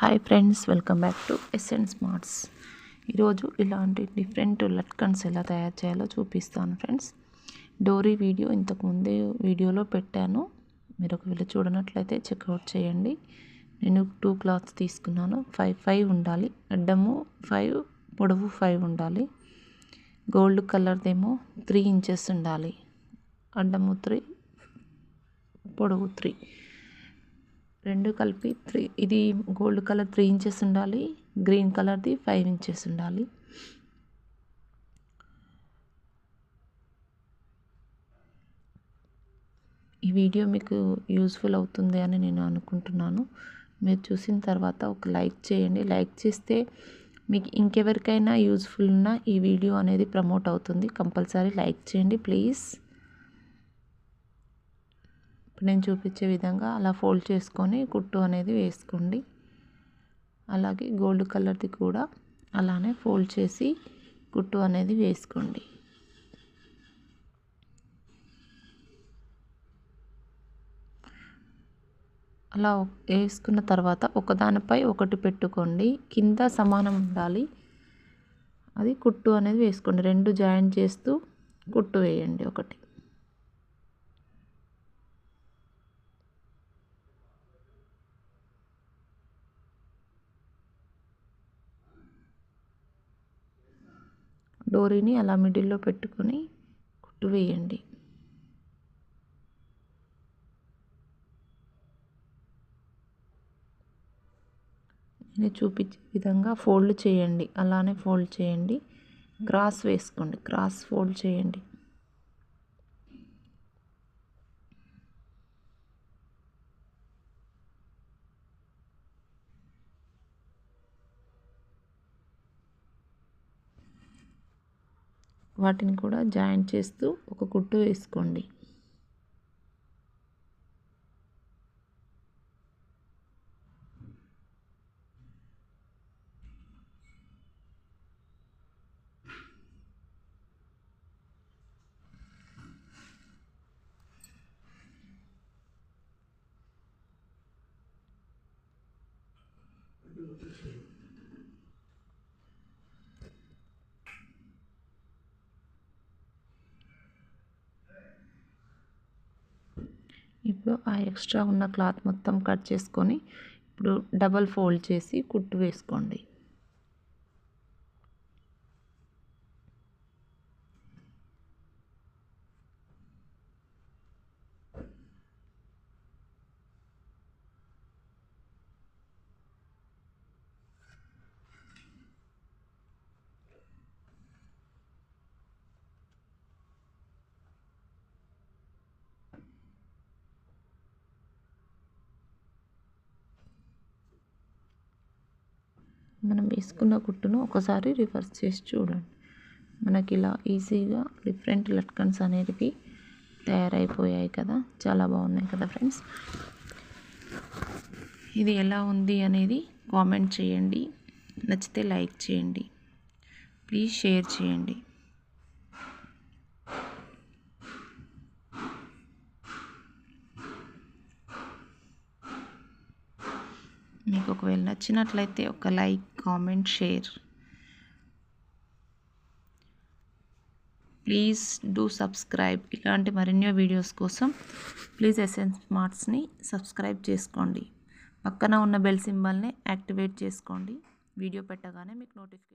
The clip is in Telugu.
Hi friends welcome back to SN Smarts ఈరోజు ఇలాంటి డిఫరెంట్ లట్కన్స్ ఎలా తయారు చేయాలో చూపిస్తాను ఫ్రెండ్స్ డోరీ వీడియో ఇంతకుముందే వీడియోలో పెట్టాను. మీరు ఒకవేళ చూడనట్లయితే చెక్అవుట్ చేయండి. నేను టూ క్లాత్స్ తీసుకున్నాను. ఫైవ్ ఫైవ్ ఉండాలి. అడ్డము ఫైవ్ పొడవు ఫైవ్ ఉండాలి. గోల్డ్ కలర్దేమో త్రీ ఇంచెస్ ఉండాలి. అడ్డము త్రీ పొడవు త్రీ రెండు కలిపి త్రీ ఇది గోల్డ్ కలర్ త్రీ ఇంచెస్ ఉండాలి గ్రీన్ కలర్ది ఫైవ్ ఇంచెస్ ఉండాలి. ఈ వీడియో మీకు యూస్ఫుల్ అవుతుంది అని నేను అనుకుంటున్నాను. మీరు చూసిన తర్వాత ఒక లైక్ చేయండి. లైక్ చేస్తే మీకు ఇంకెవరికైనా యూజ్ఫుల్ ఉన్న ఈ వీడియో అనేది ప్రమోట్ అవుతుంది. కంపల్సరీ లైక్ చేయండి ప్లీజ్ ఇప్పుడు నేను చూపించే విధంగా అలా ఫోల్డ్ చేసుకొని కుట్టు అనేది వేసుకోండి. అలాగే గోల్డ్ కలర్ది కూడా అలానే ఫోల్డ్ చేసి కుట్టు అనేది వేసుకోండి. అలా వేసుకున్న తర్వాత ఒకదానిపై ఒకటి పెట్టుకోండి. కింద సమానం ఉండాలి. అది కుట్టు అనేది వేసుకోండి. రెండు జాయింట్ చేస్తూ కుట్టు వేయండి ఒకటి. డోరీని అలా మిడిల్లో పెట్టుకొని కుట్టు వేయండి. నేను చూపించే విధంగా ఫోల్డ్ చేయండి. అలానే ఫోల్డ్ చేయండి. క్రాస్ వేసుకోండి. క్రాస్ ఫోల్డ్ చేయండి. వాటిని కూడా జాయింట్ చేస్తూ ఒక కుట్టు వేసుకోండి. ఇప్పుడు ఆ ఎక్స్ట్రా ఉన్న క్లాత్ మొత్తం కట్ చేసుకొని ఇప్పుడు డబల్ ఫోల్డ్ చేసి కుట్టు వేసుకోండి. మనం వేసుకున్న కుట్టును ఒకసారి రివర్స్ చేసి చూడండి. మనకి ఇలా ఈజీగా డిఫరెంట్ లట్కన్స్ అనేటివి తయారైపోయాయి కదా. చాలా బాగున్నాయి కదా ఫ్రెండ్స్. ఇది ఎలా ఉంది అనేది కామెంట్ చేయండి. నచ్చితే లైక్ చేయండి. ప్లీజ్ షేర్ చేయండి. మీకు ఒకవేళ నచ్చినట్లయితే ఒక like comment share please do subscribe ఇలాంటి మరెన్నో వీడియోస్ కోసం ప్లీజ్ ఎస్ఎన్ స్మార్ట్స్ని సబ్స్క్రైబ్ చేసుకోండి. పక్కన ఉన్న బెల్ సింబల్ని యాక్టివేట్ చేసుకోండి. వీడియో పెట్టగానే మీకు నోటిఫికేషన్